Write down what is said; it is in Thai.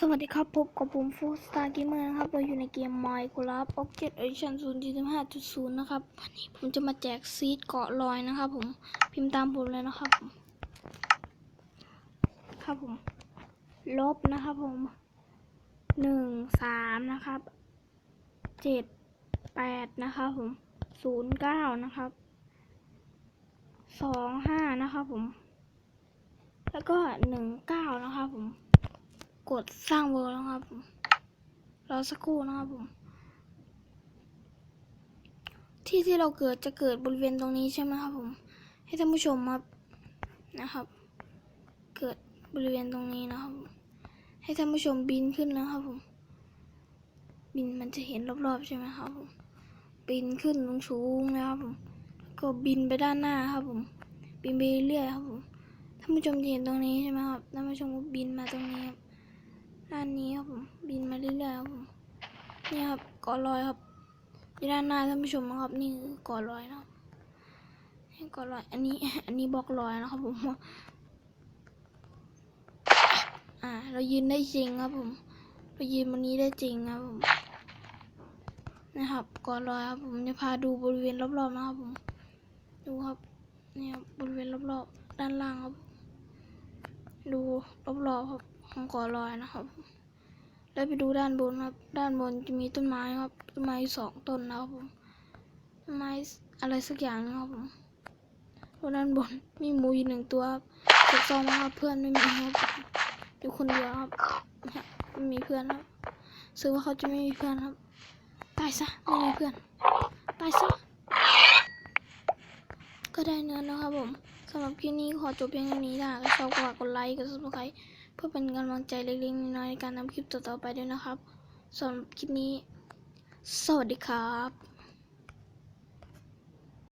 สวัสดีครับพบกับผมฟูสตาร์เกมเมอร์นะครับเราอยู่ในเกม Minecraft Object Edition 0.15.0 นะครับ วันนี้ผมจะมาแจกซีดเกาะลอยนะครับผม พิมพ์ตามผมเลยนะครับ ครับผม ลบนะครับผมหนึ่งสามนะครับเจ็ดแปดนะครับผมศูนย์เก้านะครับสองห้านะครับผม แล้วก็หนึ่งเก้านะครับผม กดสร้างเวิร์แล้วครับผมรอสักครู่นะครับผม ที่ที่เราเกิดจะเกิดบริเวณตรงนี้ใช่ไหมครับผม ให้ท่านผู้ชมครับนะครับ เกิดบริเวณตรงนี้นะครับ ให้ท่านผู้ชมบินขึ้นนะครับผม บินมันจะเห็นรอบๆใช่ไหมครับผมบินขึ้นสูงๆนะครับผมก็บินไปด้านหน้าครับผม บินไปเรื่อยครับผม ท่านผู้ชมเห็นตรงนี้ใช่ไหมครับ ท่านผู้ชมก็บินมาตรงนี้ครับด้านนี้ ครับผมบินมาเรื่อยๆครับผมนี่ครับเกาะลอยครับที่ด้านหน้าท่านผู้ชมนะครับ นี่คือเกาะลอยนะครับเกาะลอย อันนี้ อันนี้บล็อกลอยนะครับผมอ่า เรายืนได้จริงครับ ผม เรายืนบนนี้ได้จริงครับผมนะครับเกาะลอยครับผมจะพาดูบริเวณรอบๆนะครับผม ดูครับนี่ครับบริเวณรอบๆด้านล่างครับ ดูรอบๆครับของเกาะลอยนะครับ แล้วไปดูด้านบนครับ ด้านบนจะมีต้นไม้ครับ ต้นไม้สองต้นนะครับผม ต้นไม้อะไรสักอย่างนะครับผมแล้วด้านบนมีหมูอยู่หนึ่งตัวครับเก็บซองมาครับเพื่อนไม่มีครับอยู่คนเดียวครับไม่มีเพื่อนครับซื้อว่าเขาจะไม่มีเพื่อนครับ ตายซะ ไม่มีเพื่อน ตายซะ ก็ได้เนื้อนะครับผมสำหรับคลิปนี้ขอจบเพียงเท่านี้ถ้าหากชอบก็ฝากกดไลค์กด subscribe เพื่อเป็นกำลังใจเล็กๆน้อยๆในการทำคลิปต่อๆไปด้วยนะครับสำหรับคลิปนี้ สวัสดีครับ